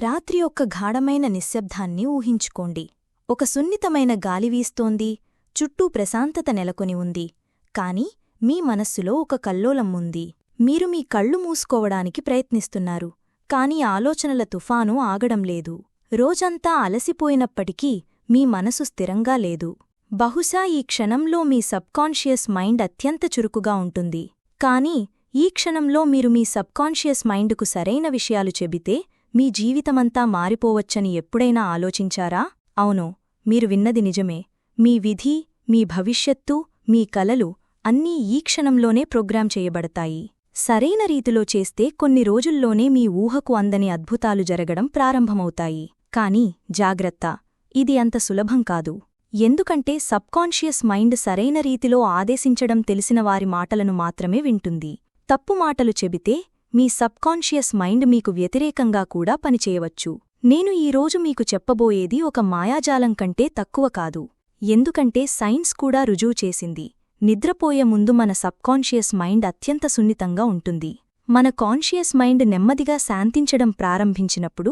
రాత్రి యొక్క గాఢమైన నిశ్శబ్దాన్ని ఊహించుకోండి. ఒక సున్నితమైన గాలి వీస్తోంది చుట్టూ ప్రశాంతత నెలకొని ఉంది. కాని మీ మనస్సులో ఒక కల్లోలం ఉంది. మీరు మీ కళ్ళు మూసుకోవడానికి ప్రయత్నిస్తున్నారు. కాని ఆలోచనల తుఫాను ఆగడం లేదు. రోజంతా అలసిపోయినప్పటికీ మీ మనసు స్థిరంగా లేదు. బహుశా ఈ క్షణంలో మీ సబ్కాన్షియస్ మైండ్ అత్యంత చురుకుగా ఉంటుంది. కానీ ఈ క్షణంలో మీరు మీ సబ్కాన్షియస్ మైండ్కు సరైన విషయాలు చెబితే మీ జీవితమంతా మారిపోవచ్చని ఎప్పుడైనా ఆలోచించారా? అవును మీరు విన్నది నిజమే. మీ విధి మీ భవిష్యత్తు మీ కలలు అన్నీ ఈ క్షణంలోనే ప్రోగ్రాం చేయబడతాయి. సరైన రీతిలో చేస్తే కొన్ని రోజుల్లోనే మీ ఊహకు అందని అద్భుతాలు జరగడం ప్రారంభమవుతాయి. కాని జాగ్రత్త. ఇది అంత సులభం కాదు. ఎందుకంటే సబ్కాన్షియస్ మైండ్ సరైన రీతిలో ఆదేశించడం తెలిసిన వారి మాటలను మాత్రమే వింటుంది. తప్పు మాటలు చెబితే మీ సబ్కాన్షియస్ మైండ్ మీకు వ్యతిరేకంగా కూడా పనిచేయవచ్చు. నేను ఈరోజు మీకు చెప్పబోయేది ఒక మాయాజాలం కంటే తక్కువ కాదు. ఎందుకంటే సైన్స్ కూడా రుజువు చేసింది. నిద్రపోయే ముందు మన సబ్కాన్షియస్ మైండ్ అత్యంత సున్నితంగా ఉంటుంది. మన కాన్షియస్ మైండ్ నెమ్మదిగా శాంతించడం ప్రారంభించినప్పుడు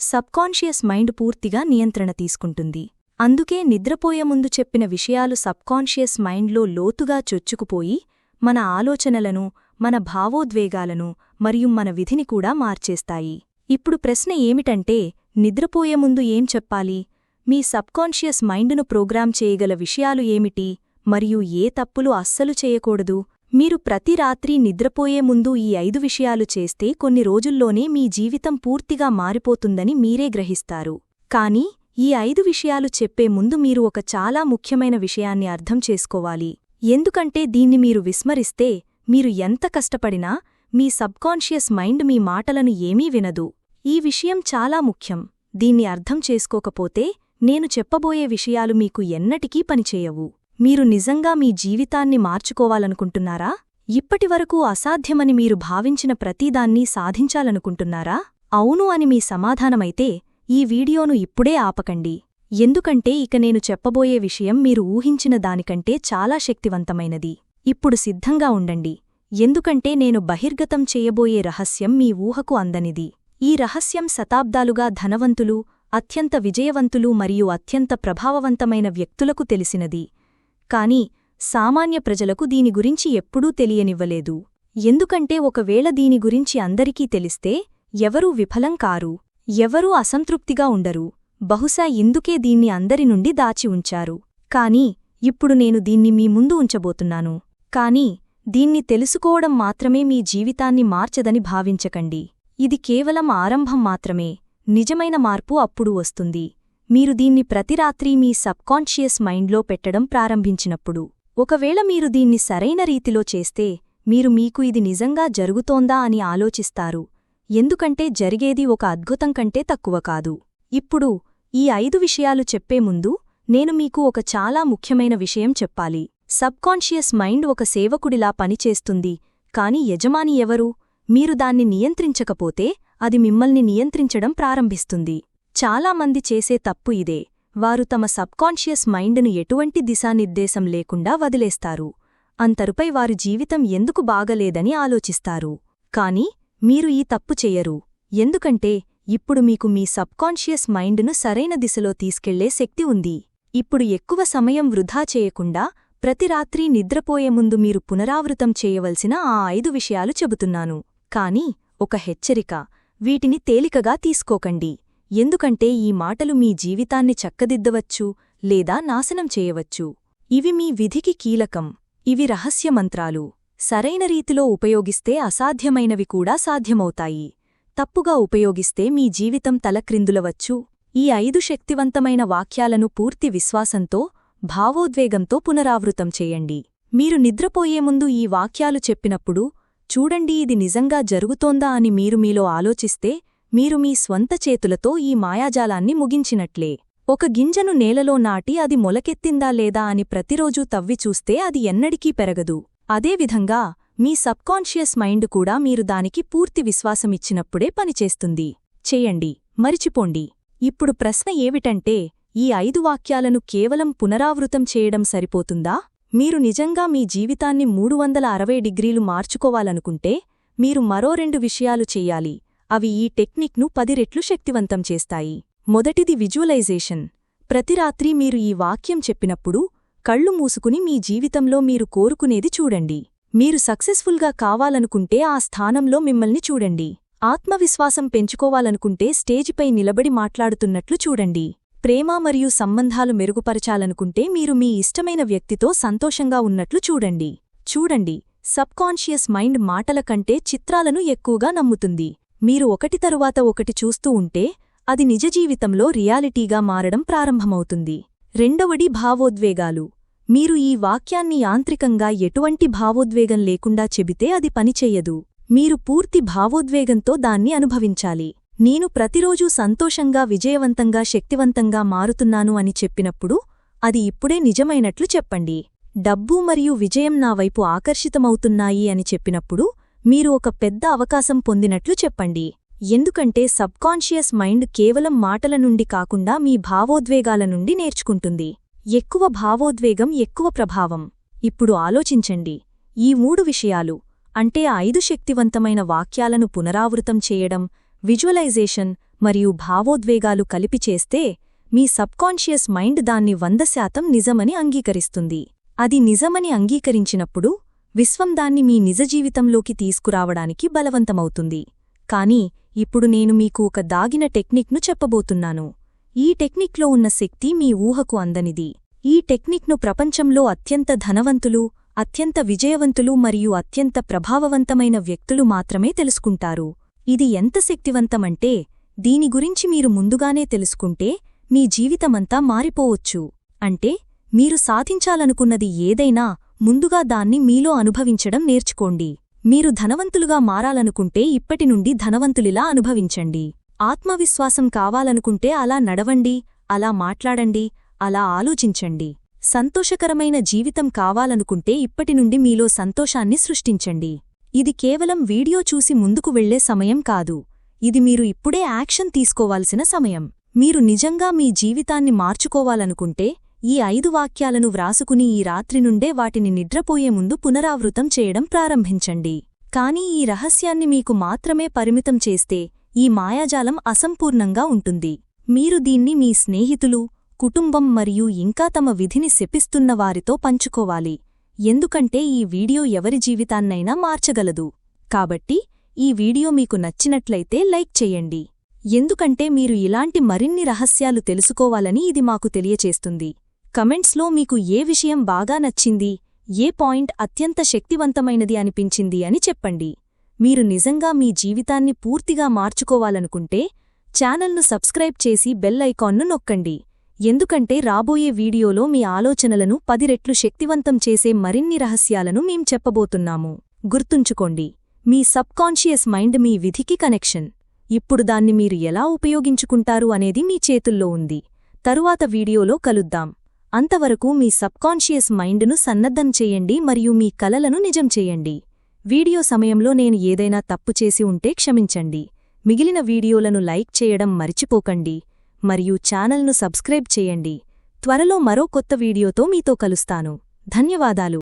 సబ్కాన్షియస్ మైండ్ పూర్తిగా నియంత్రణ తీసుకుంటుంది. అందుకే నిద్రపోయే ముందు చెప్పిన విషయాలు సబ్కాన్షియస్ మైండ్లో లోతుగా చొచ్చుకుపోయి మన ఆలోచనలను మన భావోద్వేగాలను మరియు మన విధిని కూడా మార్చేస్తాయి. ఇప్పుడు ప్రశ్న ఏమిటంటే నిద్రపోయే ముందు ఏం చెప్పాలి? మీ సబ్కాన్షియస్ మైండును ప్రోగ్రాం చేయగల విషయాలు ఏమిటి? మరియు ఏ తప్పులు అస్సలు చేయకూడదు? మీరు ప్రతి రాత్రి నిద్రపోయే ముందు ఈ ఐదు విషయాలు చేస్తే కొన్ని రోజుల్లోనే మీ జీవితం పూర్తిగా మారిపోతుందని మీరే గ్రహిస్తారు. కానీ ఈ ఐదు విషయాలు చెప్పే ముందు మీరు ఒక చాలా ముఖ్యమైన విషయాన్ని అర్థం చేసుకోవాలి. ఎందుకంటే దీన్ని మీరు విస్మరిస్తే మీరు ఎంత కష్టపడినా మీ సబ్కాన్షియస్ మైండ్ మీ మాటలను ఏమీ వినదు. ఈ విషయం చాలా ముఖ్యం. దీన్ని అర్థం చేసుకోకపోతే నేను చెప్పబోయే విషయాలు మీకు ఎన్నటికీ పనిచేయవు. మీరు నిజంగా మీ జీవితాన్ని మార్చుకోవాలనుకుంటున్నారా? ఇప్పటివరకు అసాధ్యమని మీరు భావించిన ప్రతీదాన్ని సాధించాలనుకుంటున్నారా? అవును అని మీ సమాధానమైతే ఈ వీడియోను ఇప్పుడే ఆపకండి. ఎందుకంటే ఇక నేను చెప్పబోయే విషయం మీరు ఊహించిన దానికంటే చాలా శక్తివంతమైనది. ఇప్పుడు సిద్ధంగా ఉండండి. ఎందుకంటే నేను బహిర్గతం చేయబోయే రహస్యం మీ ఊహకు అందనిది ఈ రహస్యం శతాబ్దాలుగా ధనవంతులు అత్యంత విజయవంతులు మరియు అత్యంత ప్రభావవంతమైన వ్యక్తులకు తెలిసినది. కాని సామాన్య ప్రజలకు దీని గురించి ఎప్పుడూ తెలియనివ్వలేదు. ఎందుకంటే ఒకవేళ దీని గురించి అందరికీ తెలిస్తే ఎవరూ విఫలం కారు. ఎవరూ అసంతృప్తిగా ఉండరు. బహుశా ఇందుకే దీన్ని అందరి నుండి దాచి ఉంచారు. కాని ఇప్పుడు నేను దీన్ని మీ ముందు ఉంచబోతున్నాను. కాని దీన్ని తెలుసుకోవడం మాత్రమే మీ జీవితాన్ని మార్చదని భావించకండి. ఇది కేవలం ఆరంభం మాత్రమే. నిజమైన మార్పు అప్పుడు వస్తుంది. మీరు దీన్ని ప్రతిరాత్రీ మీ సబ్కాన్షియస్ మైండ్లో పెట్టడం ప్రారంభించినప్పుడు ఒకవేళ మీరు దీన్ని సరైన రీతిలో చేస్తే మీరు మీకు ఇది నిజంగా జరుగుతోందా అని ఆలోచిస్తారు. ఎందుకంటే జరిగేది ఒక అద్భుతం కంటే తక్కువ కాదు. ఇప్పుడు ఈ ఐదు విషయాలు చెప్పే ముందు నేను మీకు ఒక చాలా ముఖ్యమైన విషయం చెప్పాలి. సబ్కాన్షియస్ మైండ్ ఒక సేవకుడిలా పనిచేస్తుంది కాని యజమాని ఎవరు? మీరు దాన్ని నియంత్రించకపోతే అది మిమ్మల్ని నియంత్రించడం ప్రారంభిస్తుంది. చాలామంది చేసే తప్పు ఇదే. వారు తమ సబ్కాన్షియస్ మైండ్ను ఎటువంటి దిశానిర్దేశం లేకుండా వదిలేస్తారు. అంతరుపై వారి జీవితం ఎందుకు బాగలేదని ఆలోచిస్తారు. కాని మీరు ఈ తప్పు చెయ్యరు ఎందుకంటే ఇప్పుడు మీకు మీ సబ్కాన్షియస్ మైండ్ను సరైన దిశలో తీసుకెళ్ళే శక్తి ఉంది. ఇప్పుడు ఎక్కువ సమయం వృధా చేయకుండా ప్రతి రాత్రి నిద్రపోయే ముందు మీరు పునరావృతం చేయవలసిన ఆ ఐదు విషయాలు చెబుతున్నాను. కాని ఒక హెచ్చరిక. వీటిని తేలికగా తీసుకోకండి. ఎందుకంటే ఈ మాటలు మీ జీవితాన్ని చక్కదిద్దవచ్చు లేదా నాశనం చేయవచ్చు. ఇవి మీ విధికి కీలకం. ఇవి రహస్యమంత్రాలు. సరైన రీతిలో ఉపయోగిస్తే అసాధ్యమైనవి కూడా సాధ్యమవుతాయి. తప్పుగా ఉపయోగిస్తే మీ జీవితం తలక్రిందులవచ్చు. ఈ ఐదు శక్తివంతమైన వాక్యాలను పూర్తి విశ్వాసంతో భావోద్వేగంతో పునరావృతం చేయండి. మీరు నిద్రపోయే ముందు ఈ వాక్యాలు చెప్పినప్పుడు చూడండి ఇది నిజంగా జరుగుతోందా అని మీరు మీలో ఆలోచిస్తే మీరు మీ స్వంత చేతులతో ఈ మాయాజాలాన్ని ముగించినట్లే. ఒక గింజను నేలలో నాటి అది మొలకెత్తిందా లేదా అని ప్రతిరోజూ తవ్వి చూస్తే అది ఎన్నడికీ పెరగదు. అదేవిధంగా మీ సబ్కాన్షియస్ మైండ్ కూడా మీరు దానికి పూర్తి విశ్వాసమిచ్చినప్పుడే పనిచేస్తుంది చేయండి మరిచిపోండి. ఇప్పుడు ప్రశ్న ఏమిటంటే ఈ ఐదు వాక్యాలను కేవలం పునరావృతం చేయడం సరిపోతుందా? మీరు నిజంగా మీ జీవితాన్ని మూడు వందల అరవై డిగ్రీలు మార్చుకోవాలనుకుంటే మీరు మరో రెండు విషయాలు చెయ్యాలి అవి ఈ టెక్నిక్ను పది రెట్లు శక్తివంతం చేస్తాయి. మొదటిది విజువలైజేషన్. ప్రతి రాత్రి మీరు ఈ వాక్యం చెప్పినప్పుడు కళ్ళు మూసుకుని మీ జీవితంలో మీరు కోరుకునేది చూడండి. మీరు సక్సెస్ఫుల్గా కావాలనుకుంటే ఆ స్థానంలో మిమ్మల్ని చూడండి. ఆత్మవిశ్వాసం పెంచుకోవాలనుకుంటే స్టేజిపై నిలబడి మాట్లాడుతున్నట్లు చూడండి. ప్రేమ మరియు సంబంధాలు మెరుగుపరచాలనుకుంటే మీరు మీ ఇష్టమైన వ్యక్తితో సంతోషంగా ఉన్నట్లు చూడండి. చూడండి సబ్కాన్షియస్ మైండ్ మాటల కంటే చిత్రాలను ఎక్కువగా నమ్ముతుంది. మీరు ఒకటి తరువాత ఒకటి చూస్తూ ఉంటే అది నిజ జీవితంలో రియాలిటీగా మారడం ప్రారంభమవుతుంది. రెండవది భావోద్వేగాలు. మీరు ఈ వాక్యాన్ని యాంత్రికంగా ఎటువంటి భావోద్వేగం లేకుండా చెబితే అది పనిచెయ్యదు మీరు పూర్తి భావోద్వేగంతో దాన్ని అనుభవించాలి. నేను ప్రతిరోజూ సంతోషంగా విజయవంతంగా శక్తివంతంగా మారుతున్నాను అని చెప్పినప్పుడు అది ఇప్పుడే నిజమైనట్లు చెప్పండి. డబ్బు మరియు విజయం నా వైపు ఆకర్షితమవుతున్నాయి అని చెప్పినప్పుడు మీరు ఒక పెద్ద అవకాశం పొందినట్లు చెప్పండి. ఎందుకంటే సబ్కాన్షియస్ మైండ్ కేవలం మాటల నుండి కాకుండా మీ భావోద్వేగాల నుండి నేర్చుకుంటుంది. ఎక్కువ భావోద్వేగం ఎక్కువ ప్రభావం. ఇప్పుడు ఆలోచించండి. ఈ మూడు విషయాలు అంటే ఐదు శక్తివంతమైన వాక్యాలను పునరావృతం చేయడం విజువలైజేషన్ మరియు భావోద్వేగాలు కలిపి చేస్తే మీ సబ్కాన్షియస్ మైండ్ దాన్ని వంద శాతం నిజమని అంగీకరిస్తుంది. అది నిజమని అంగీకరించినప్పుడు విశ్వం దాన్ని మీ నిజ జీవితంలోకి తీసుకురావడానికి బలవంతమవుతుంది. కానీ ఇప్పుడు నేను మీకు ఒక దాగిన టెక్నిక్ను చెప్పబోతున్నాను. ఈ టెక్నిక్లో ఉన్న శక్తి మీ ఊహకు అందనిది. ఈ టెక్నిక్ను ప్రపంచంలో అత్యంత ధనవంతులు అత్యంత విజయవంతులు మరియు అత్యంత ప్రభావవంతమైన వ్యక్తులు మాత్రమే తెలుసుకుంటారు. ఇది ఎంత శక్తివంతమంటే దీని గురించి మీరు ముందుగానే తెలుసుకుంటే మీ జీవితమంతా మారిపోవచ్చు. అంటే మీరు సాధించాలనుకున్నది ఏదైనా ముందుగా దాన్ని మీలో అనుభవించడం నేర్చుకోండి. మీరు ధనవంతులుగా మారాలనుకుంటే ఇప్పటి నుండి ధనవంతులిలా అనుభవించండి. ఆత్మవిశ్వాసం కావాలనుకుంటే అలా నడవండి అలా మాట్లాడండి అలా ఆలోచించండి. సంతోషకరమైన జీవితం కావాలనుకుంటే ఇప్పటి నుండి మీలో సంతోషాన్ని సృష్టించండి. ఇది కేవలం వీడియో చూసి ముందుకు వెళ్ళే సమయం కాదు. ఇది మీరు ఇప్పుడే యాక్షన్ తీసుకోవాల్సిన సమయం. మీరు నిజంగా మీ జీవితాన్ని మార్చుకోవాలనుకుంటే ఈ ఐదు వాక్యాలను వ్రాసుకుని ఈ రాత్రి నుండే వాటిని నిద్రపోయే ముందు పునరావృతం చేయడం ప్రారంభించండి. కానీ ఈ రహస్యాన్ని మీకు మాత్రమే పరిమితం చేస్తే ఈ మాయాజాలం అసంపూర్ణంగా ఉంటుంది. మీరు దీన్ని మీ స్నేహితులు కుటుంబం మరియు ఇంకా తమ విధిని శపిస్తున్న వారితో పంచుకోవాలి. ఎందుకంటే ఈ వీడియో ఎవరి జీవితాన్నైనా మార్చగలదు. కాబట్టి ఈ వీడియో మీకు నచ్చినట్లయితే లైక్ చెయ్యండి ఎందుకంటే మీరు ఇలాంటి మరిన్ని రహస్యాలు తెలుసుకోవాలని ఇది మాకు తెలియచేస్తుంది. కమెంట్స్లో మీకు ఏ విషయం బాగా నచ్చింది ఏ పాయింట్ అత్యంత శక్తివంతమైనది అనిపించింది అని చెప్పండి. మీరు నిజంగా మీ జీవితాన్ని పూర్తిగా మార్చుకోవాలనుకుంటే ఛానల్ను సబ్స్క్రైబ్ చేసి బెల్ ఐకాన్ను నొక్కండి. ఎందుకంటే రాబోయే వీడియోలో మీ ఆలోచనలను పది రెట్లు శక్తివంతం చేసే మరిన్ని రహస్యాలను మేం చెప్పబోతున్నాము. గుర్తుంచుకోండి మీ సబ్కాన్షియస్ మైండ్ మీ విధికి కనెక్షన్. ఇప్పుడు దాన్ని మీరు ఎలా ఉపయోగించుకుంటారు అనేది మీ చేతుల్లో ఉంది. తరువాత వీడియోలో కలుద్దాం. అంతవరకు మీ సబ్కాన్షియస్ మైండ్ను సన్నద్ధం చేయండి మరియు మీ కలలను నిజం చేయండి. వీడియో సమయంలో నేను ఏదైనా తప్పు చేసి ఉంటే క్షమించండి. మిగిలిన వీడియోలను లైక్ చేయడం మరిచిపోకండి. మరియు ఛానల్ను సబ్స్క్రైబ్ చేయండి. త్వరలో మరో కొత్త వీడియోతో మీతో కలుస్తాను. ధన్యవాదాలు.